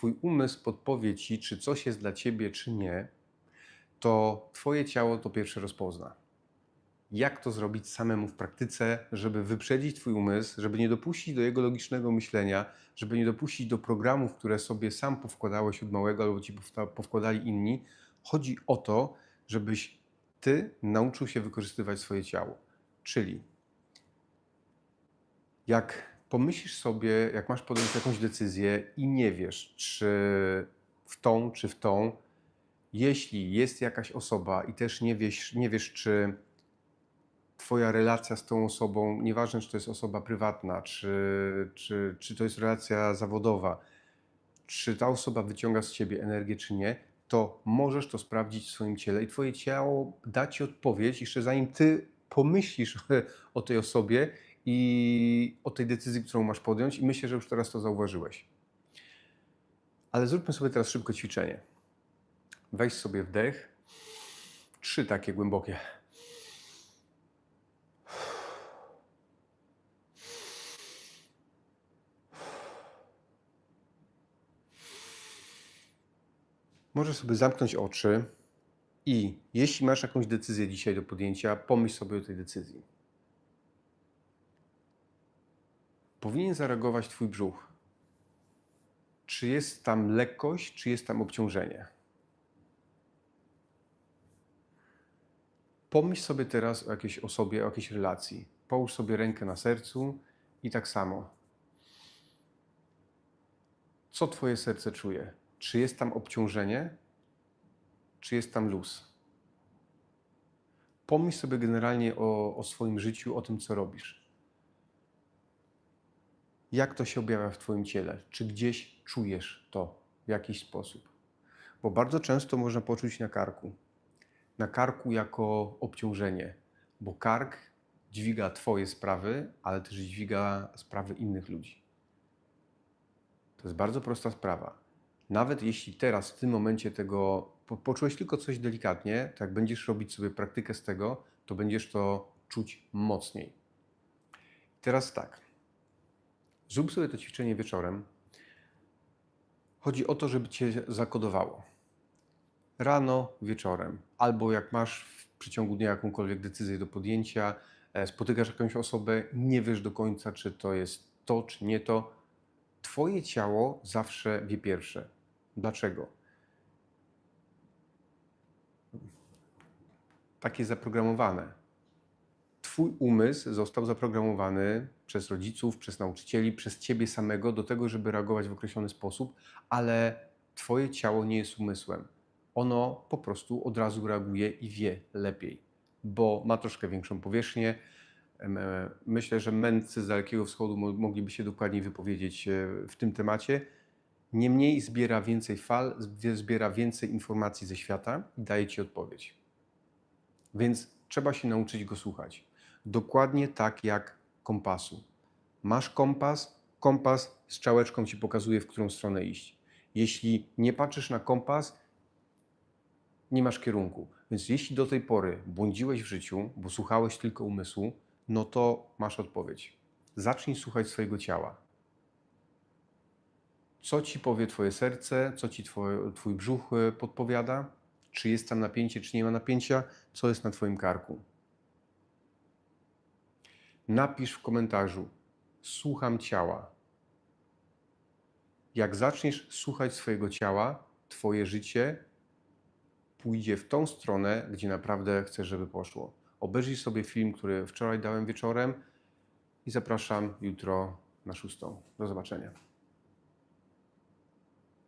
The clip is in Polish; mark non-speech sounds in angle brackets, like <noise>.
Twój umysł podpowie Ci, czy coś jest dla Ciebie, czy nie, to Twoje ciało to pierwsze rozpozna. Jak to zrobić samemu w praktyce, żeby wyprzedzić Twój umysł, żeby nie dopuścić do jego logicznego myślenia, żeby nie dopuścić do programów, które sobie sam powkładałeś od małego albo Ci powkładali inni. Chodzi o to, żebyś Ty nauczył się wykorzystywać swoje ciało. Czyli jak pomyślisz sobie, jak masz podjąć jakąś decyzję i nie wiesz, czy w tą, czy w tą, jeśli jest jakaś osoba i też nie wiesz, nie wiesz czy Twoja relacja z tą osobą, nieważne czy to jest osoba prywatna, czy, czy, czy to jest relacja zawodowa, czy ta osoba wyciąga z Ciebie energię, czy nie, to możesz to sprawdzić w swoim ciele i Twoje ciało da Ci odpowiedź, jeszcze zanim Ty pomyślisz <laughs> o tej osobie i o tej decyzji, którą masz podjąć i myślę, że już teraz to zauważyłeś. Ale zróbmy sobie teraz szybko ćwiczenie. Weź sobie wdech. Trzy takie głębokie. Możesz sobie zamknąć oczy i jeśli masz jakąś decyzję dzisiaj do podjęcia, pomyśl sobie o tej decyzji. Powinien zareagować Twój brzuch. Czy jest tam lekkość, czy jest tam obciążenie? Pomyśl sobie teraz o jakiejś osobie, o jakiejś relacji. Połóż sobie rękę na sercu i tak samo. Co Twoje serce czuje? Czy jest tam obciążenie, czy jest tam luz? Pomyśl sobie generalnie o, o swoim życiu, o tym, co robisz. Jak to się objawia w Twoim ciele? Czy gdzieś czujesz to w jakiś sposób? Bo bardzo często można poczuć na karku. Na karku jako obciążenie, bo kark dźwiga Twoje sprawy, ale też dźwiga sprawy innych ludzi. To jest bardzo prosta sprawa. Nawet jeśli teraz, w tym momencie tego po, poczułeś tylko coś delikatnie, to jak będziesz robić sobie praktykę z tego, to będziesz to czuć mocniej. Teraz tak. Zrób sobie to ćwiczenie wieczorem. Chodzi o to, żeby cię zakodowało. Rano, wieczorem, albo jak masz w przeciągu dnia jakąkolwiek decyzję do podjęcia, e, spotykasz jakąś osobę, nie wiesz do końca, czy to jest to, czy nie to. Twoje ciało zawsze wie pierwsze. Dlaczego? Tak jest zaprogramowane. Twój umysł został zaprogramowany przez rodziców, przez nauczycieli, przez ciebie samego do tego, żeby reagować w określony sposób, ale twoje ciało nie jest umysłem. Ono po prostu od razu reaguje i wie lepiej, bo ma troszkę większą powierzchnię. E, Myślę, że mędrcy z Dalekiego Wschodu mo- mogliby się dokładniej wypowiedzieć e, w tym temacie. Niemniej zbiera więcej fal, zbie- zbiera więcej informacji ze świata i daje ci odpowiedź. Więc trzeba się nauczyć go słuchać. Dokładnie tak jak kompasu. Masz kompas, kompas z czałeczką ci pokazuje, w którą stronę iść. Jeśli nie patrzysz na kompas, nie masz kierunku. Więc jeśli do tej pory błądziłeś w życiu, bo słuchałeś tylko umysłu, no to masz odpowiedź. Zacznij słuchać swojego ciała. Co ci powie Twoje serce, co ci twoje, Twój brzuch e, podpowiada, czy jest tam napięcie, czy nie ma napięcia, co jest na Twoim karku. Napisz w komentarzu: Słucham ciała. Jak zaczniesz słuchać swojego ciała, Twoje życie pójdzie w tą stronę, gdzie naprawdę chcesz, żeby poszło. Obejrzyj sobie film, który wczoraj dałem wieczorem i zapraszam jutro na szóstą. Do zobaczenia.